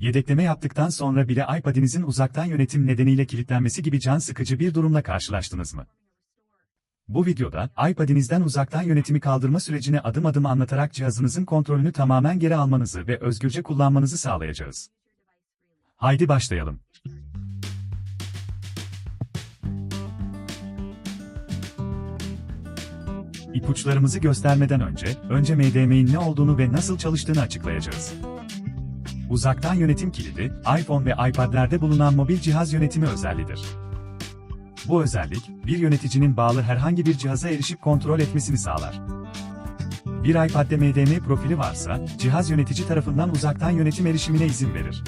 Yedekleme yaptıktan sonra bile iPad'inizin uzaktan yönetim nedeniyle kilitlenmesi gibi can sıkıcı bir durumla karşılaştınız mı? Bu videoda, iPad'inizden uzaktan yönetimi kaldırma sürecini adım adım anlatarak cihazınızın kontrolünü tamamen geri almanızı ve özgürce kullanmanızı sağlayacağız. Haydi başlayalım. İpuçlarımızı göstermeden önce, önce MDM'in ne olduğunu ve nasıl çalıştığını açıklayacağız. Uzaktan yönetim kilidi, iPhone ve iPad'lerde bulunan mobil cihaz yönetimi özelliğidir. Bu özellik, bir yöneticinin bağlı herhangi bir cihaza erişip kontrol etmesini sağlar. Bir iPad'de MDM profili varsa, cihaz yönetici tarafından uzaktan yönetim erişimine izin verir.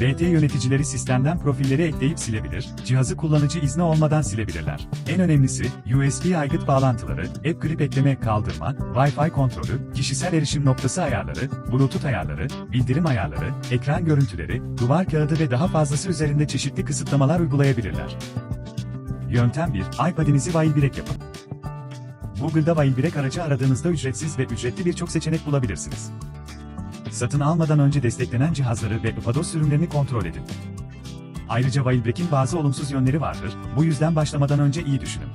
BT yöneticileri sistemden profilleri ekleyip silebilir, cihazı kullanıcı izni olmadan silebilirler. En önemlisi, USB aygıt bağlantıları, app grip ekleme kaldırma, Wi-Fi kontrolü, kişisel erişim noktası ayarları, Bluetooth ayarları, bildirim ayarları, ekran görüntüleri, duvar kağıdı ve daha fazlası üzerinde çeşitli kısıtlamalar uygulayabilirler. Yöntem 1. iPad'inizi Wildberg yapın. Google'da Wildberg aracı aradığınızda ücretsiz ve ücretli birçok seçenek bulabilirsiniz. Satın almadan önce desteklenen cihazları ve iPadOS sürümlerini kontrol edin. Ayrıca Wildberg'in bazı olumsuz yönleri vardır, bu yüzden başlamadan önce iyi düşünün.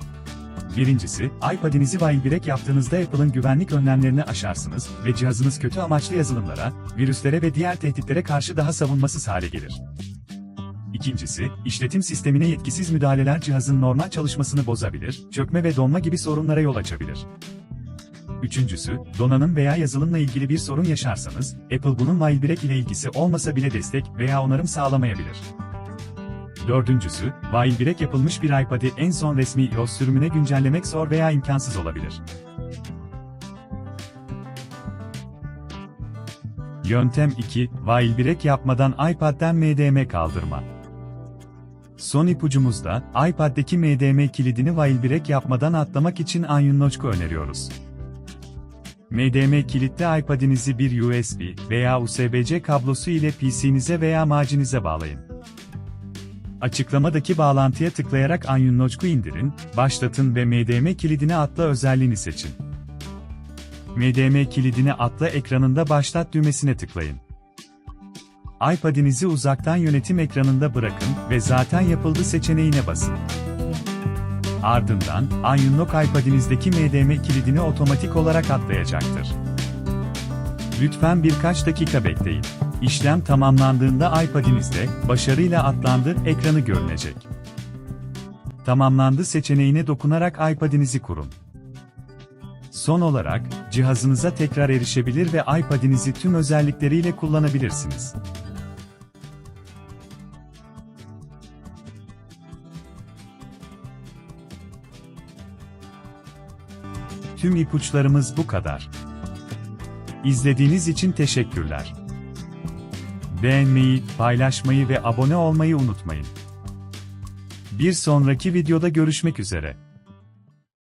Birincisi, iPad'inizi Wildberg yaptığınızda Apple'ın güvenlik önlemlerini aşarsınız ve cihazınız kötü amaçlı yazılımlara, virüslere ve diğer tehditlere karşı daha savunmasız hale gelir. İkincisi, işletim sistemine yetkisiz müdahaleler cihazın normal çalışmasını bozabilir, çökme ve donma gibi sorunlara yol açabilir. Üçüncüsü, donanım veya yazılımla ilgili bir sorun yaşarsanız, Apple bunun Wildberg ile ilgisi olmasa bile destek veya onarım sağlamayabilir. Dördüncüsü, Wildberg yapılmış bir iPad'i en son resmi iOS sürümüne güncellemek zor veya imkansız olabilir. Yöntem 2, Wildberg yapmadan iPad'den MDM kaldırma. Son ipucumuzda, iPad'deki MDM kilidini Wildberg yapmadan atlamak için Anyunlochko öneriyoruz. MDM kilitli iPad'inizi bir USB veya USB-C kablosu ile PC'nize veya macinize bağlayın. Açıklamadaki bağlantıya tıklayarak Anyunlochko indirin, başlatın ve MDM kilidini atla özelliğini seçin. MDM kilidini atla ekranında başlat düğmesine tıklayın. iPad'inizi uzaktan yönetim ekranında bırakın ve zaten yapıldı seçeneğine basın. Ardından, Unlock iPad'inizdeki MDM kilidini otomatik olarak atlayacaktır. Lütfen birkaç dakika bekleyin. İşlem tamamlandığında iPad'inizde, başarıyla atlandı ekranı görünecek. Tamamlandı seçeneğine dokunarak iPad'inizi kurun. Son olarak, cihazınıza tekrar erişebilir ve iPad'inizi tüm özellikleriyle kullanabilirsiniz. Tüm ipuçlarımız bu kadar. İzlediğiniz için teşekkürler. Beğenmeyi, paylaşmayı ve abone olmayı unutmayın. Bir sonraki videoda görüşmek üzere.